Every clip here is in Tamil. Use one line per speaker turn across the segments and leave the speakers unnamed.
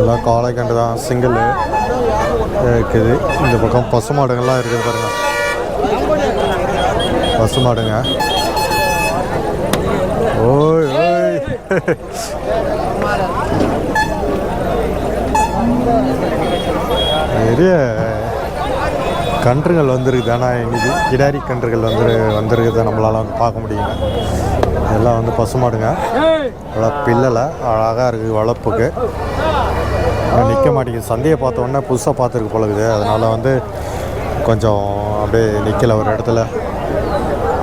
எல்லாம் காளை கண்டு தான் சிங்கிள் இருக்குது. இந்த பக்கம் பசு மாடுங்கள்லாம் இருக்குது பாருங்க. பசு மாடுங்க. ஓய் ஓய். பெரிய கன்றுகள் வந்துருக்குது. ஆனால் இன்னைக்கு கிடாரி கன்றுகள் வந்து வந்திருக்குது நம்மளால் வந்து பார்க்க முடியுங்க இதெல்லாம் வந்து பசுமாடுங்க நல்லா பில்லலை. அழகாக இருக்குது வளர்ப்புக்கு. நிற்க மாட்டேங்குது. சந்தையை பார்த்த உடனே புதுசாக பார்த்துருக்கு போலகுது அதனால் வந்து கொஞ்சம் அப்படியே நிற்கல ஒரு இடத்துல.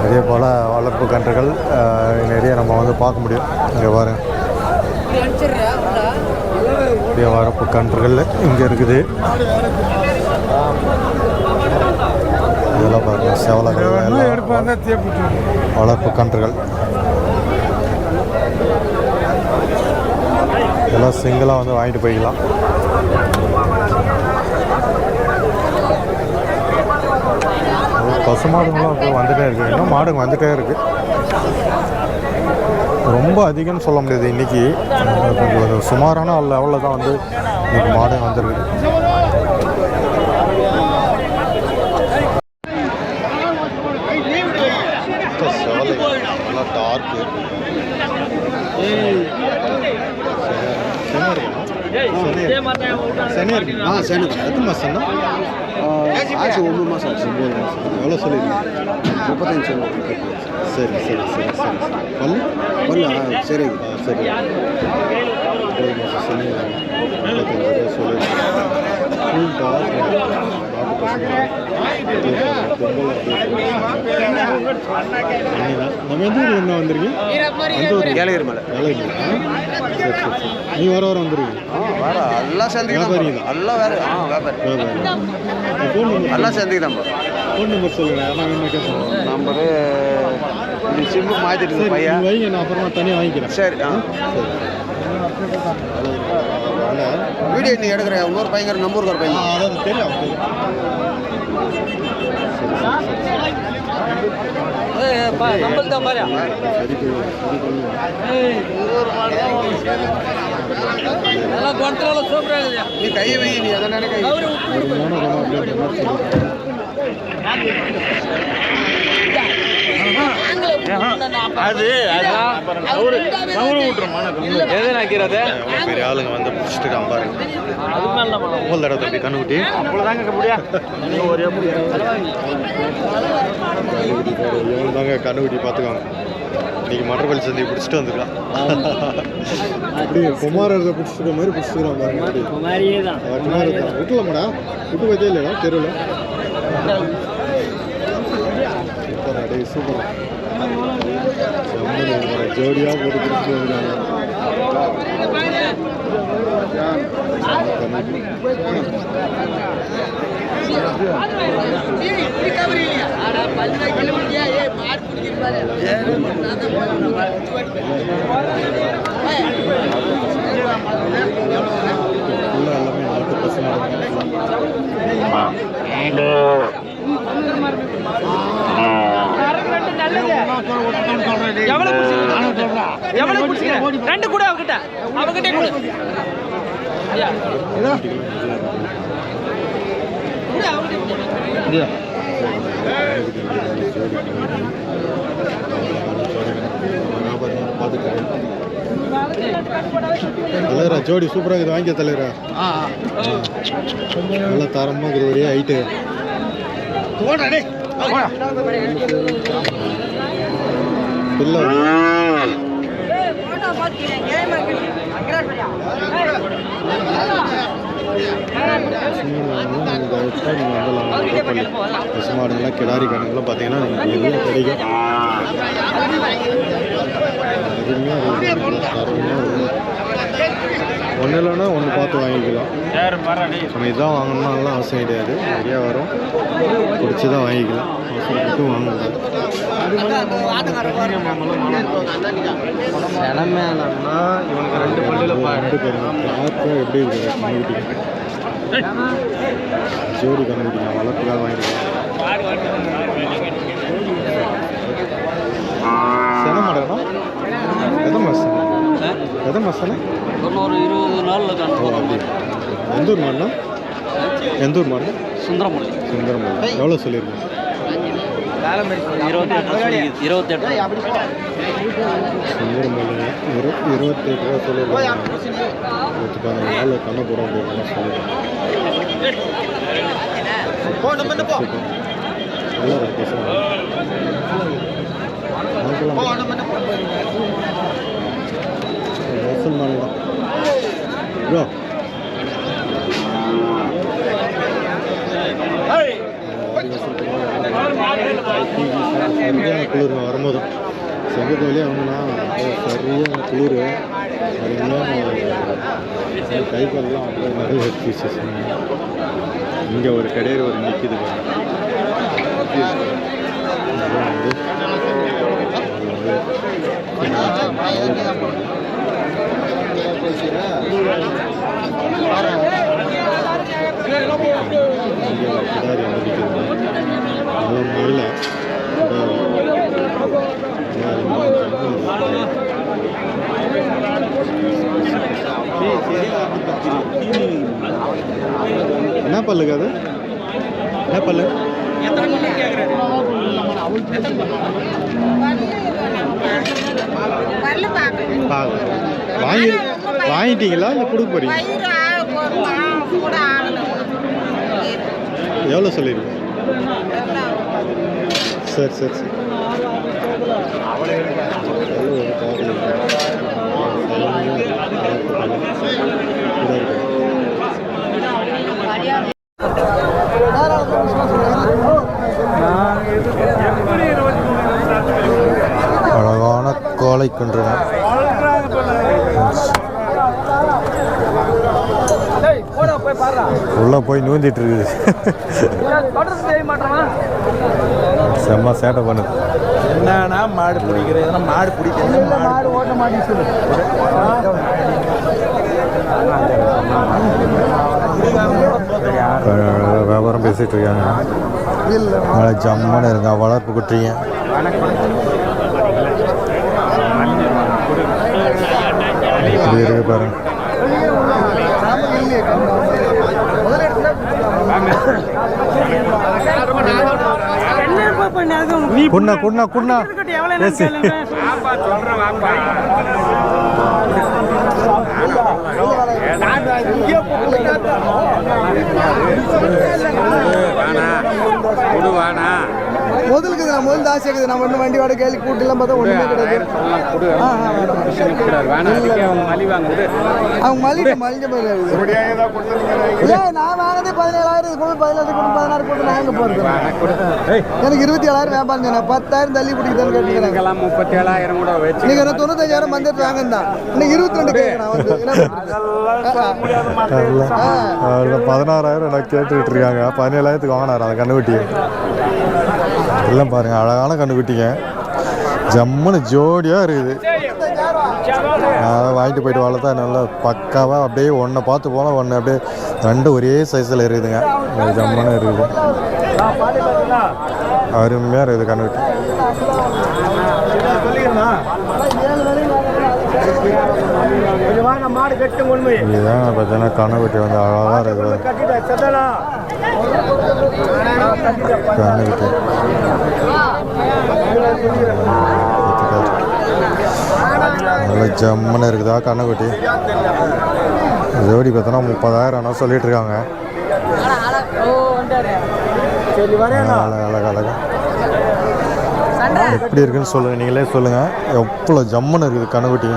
நிறைய போல் வளர்ப்பு கன்றுகள் நிறைய நம்ம வந்து பார்க்க முடியும். இங்கே பாருங்க. நிறைய வளர்ப்பு கன்றுகள் இங்கே இருக்குது. இதெல்லாம் பாருங்க. செவலங்கள் எல்லாம் வளர்ப்பு கன்றுகள். இதெல்லாம் சிங்கிளாக வந்து வாங்கிட்டு போய்க்கலாம். பசு மாடுங்களும் இப்போ வந்துகிட்டே இருக்குது இன்னும் மாடுங்க வந்துகிட்டே இருக்குது ரொம்ப அதிகம்னு சொல்ல முடியாது இன்றைக்கி கொஞ்சம் ஒரு சுமாரான லெவலில் தான் வந்து இன்றைக்கி மாடு வந்திருக்கு. நல்லா டார்க்கு
ஆ சரி
எத்தனை மாதம் தான்
ஆச்சு ஒம்பது மாதம் ஆச்சு. ஒம்பது மாதம்
எவ்வளோ சொல்லியிருக்கீங்க
முப்பத்தஞ்சு
சரி சரி சரி சரி. பல்லு?
பல்லு சரி.
சரி. ஒம்பது மாதம் சனி முப்பத்தஞ்சு ரூபா சொல்லியிருக்கீங்க நம்ம எந்த ஊர்ல இருந்து வந்திருக்கீங்க?
ஏழகிரி மலை.
வேலைக்கு சரி சரி சரி. நீ வர வர வந்துருக்கீங்க?
ஆ வேற எல்லாம் சேர்ந்துக்கு
வியாபாரிங்க தான்.
எல்லாம் வேற. ஆ வியாபாரி.
ஃபோன் நம்பர்
எல்லாம் சேர்ந்துக்கு தான்
ஃபோன் நம்பர் சொல்லுங்கள்
நம்பரு இது சிம்பு மாற்றிட்டு
சரி
பையன்.
நீங்க வைங்க நான் அப்புறமா தனியாக வாங்கிக்கிறேன்.
சரி ஆ. வீடியோ நீ எடுக்கிறேன். இன்னொரு பையன் நம்பூருக்கு ஒரு பையன். நீ கையை வை நீ எதை நினைக்க
அது எது நாக்கிறது
பெரிய ஆளுங்க வந்து பிடிச்சிட்டு இருக்கான் பாருங்க. தடவை தம்பி கண்ணுக்குட்டி.
அவ்வளோதாங்க முடியா? ஒரே
இவன் தாங்க கண்ணுக்குட்டி பார்த்துக்கோங்க இன்னைக்கு மட்டர்பள்ளி சந்தி பிடிச்சிட்டு வந்துருக்கான் அப்படி குமாரத்தை பிடிச்சிருக்க மாதிரி பிடிச்சிருக்கான் பாருங்க.
மாதிரியே தான்.
அவன் குமாரத்தை விட்டுலமாடா விட்டு பார்த்தே இல்லைடா தெருவில். சூப்பரா டேய் சூப்பரா. ஜோடியாக போட்டு வந்துருக்காங்க ஃபுல்லாக எல்லாமே நாட்டு பசங்க.
எவ்வளவு எவ்வளவு ரெண்டு கூட அவகிட்ட. அவகிட்டே கொடு.
தலைவரா ஜோடி சூப்பராக இருக்குது. வாங்கிக்க தலைவரா. நல்ல தரமாக இருக்குது ஒரே ஹைட்டு. இல்லை பசுமாடுங்கள்லாம் கிடாரி கணக்கெல்லாம் பார்த்தீங்கன்னா நீங்கள் கிடைக்கும் ஒன்றும் இல்லைன்னா ஒன்று பார்த்து வாங்கிக்கலாம். நம்ம இதான் வாங்கணும்னாலாம் அவசியம் கிடையாது. நிறையா வரும். பிடிச்சி தான் வாங்கிக்கலாம் அவசரப்பட்டு வாங்கக்கூடாது
இளமேலன்னா இவனுக்கு ரெண்டு பல்லுல
ரெண்டு பார்க்க எப்படி இருக்குது கண்ணுக்குட்டி ஜோடி நான் வளர்ப்புக்காக வாங்கிருக்கேன் எதை மாசம்?
இன்னொரு இருபது நாளில்
எந்த ஊர் மாடுனா எந்த ஊர் மாடு
சுந்தரமல்லி
சுந்தரமல்லி எவ்வளோ சொல்லியிருக்கீங்க?
இருபத்தெட்டு
சுந்தரமல்லி இரு இருபத்தெட்டு ரூபா சொல்லியிருக்காங்க. நாள் கண்ணை போட அப்படின்னு சொல்லியிருக்காங்க. நல்லா இருக்கு பேசுங்க முசல்மான் தான் ப்ரோ சரியான குளிர் வரும்போது செங்க கோயிலே அவங்கன்னா சரியான குளிர் கை கால்லாம் அப்படியே நிறைய எடுத்துச்சு இங்கே ஒரு கடையில் ஒரு நிற்கிது வந்து என்ன பல்லுக்கு அது? என்ன பல்லு? வாங்கி வாங்கிட்டீங்களா? இல்லை கொடுக்க போறீங்க எவ்வளோ சொல்லிடுங்க சரி சரி சரி. அழகான கோலை குன்றுங்க
போடா போய் பாடுறா
உள்ளே போய் நூந்திட்டு இருக்குது. செம்ம சேட்டை பண்ணுது.
என்னன்னா மாடு பிடிக்கிறது? எதனா மாடு பிடிக்கிறது மாடு. ஓட்ட
அழகா வியாபாரம் பேசிட்டு இருக்காங்க. நல்லா ஜம்முன்னு இருங்க வளர்ப்பு குட்டிங்க இருக்கு பாருங்க. குண்ணா குண்ணா குண்ணா. பேசி.
முதலுக்கு நான் முதல் ஆசை இருக்குது. நம்ம இன்னும் வண்டி வாடகை கேள்வி கூட்டலாம் பார்த்தா ஒண்ணுமே கிடையாது. ஆ, ஆ, அவங்க மலிட்டு மலிஞ்ச ஏய், நான் வாங்கினதே பதினேழாயிரம் கூட பதினேழு கூட பதினாறு போட்டு நான் எங்க போறது? எனக்கு இருபத்தி ஏழாயிரம் வியாபாரம் சொன்னேன் பத்தாயிரம் தள்ளி பிடிக்குதுன்னு கேட்டுக்கிறேன்.
முப்பத்தி ஏழாயிரம் கூட வச்சு
நீங்க என்ன தொண்ணூத்தஞ்சாயிரம் வந்துட்டு வாங்கன்னு தான். இன்னைக்கு இருபத்தி ரெண்டு கேட்கறேன் வந்து
பதினாறாயிரம் நான் கேட்டுக்கிட்டு இருக்காங்க. பதினேழாயிரத்துக்கு வாங்கினார் அந்த கண்ணுக்குட்டி எல்லாம் பாருங்க அழகான கண்ணுக்குட்டிங்க ஜம்முன்னு ஜோடியாக இருக்குது. அதை வாங்கிட்டு போயிட்டு வளர்த்தா நல்லா பக்காவாக அப்படியே ஒன்றை பார்த்து போனால் ஒன்று அப்படியே ரெண்டு ஒரே சைஸில் இருக்குதுங்க. ஜம்முன்னு இருக்குது. அருமையாக இருக்குது கண்ணுக்குட்டி இதுதான் பார்த்தீங்கன்னா கண்ணுக்குட்டி வந்து அழகாக இருக்குது நல்ல ஜம்முன்னு இருக்குதா கண்ணுக்குட்டி ஜோடி பார்த்தோன்னா முப்பதாயிரம் சொல்லிட்டு இருக்காங்க. அழகு அழகு. எப்படி இருக்குன்னு சொல்லுங்கள் நீங்களே சொல்லுங்கள் எவ்வளோ ஜம்முன்னு இருக்குது கண்ணுக்குட்டி.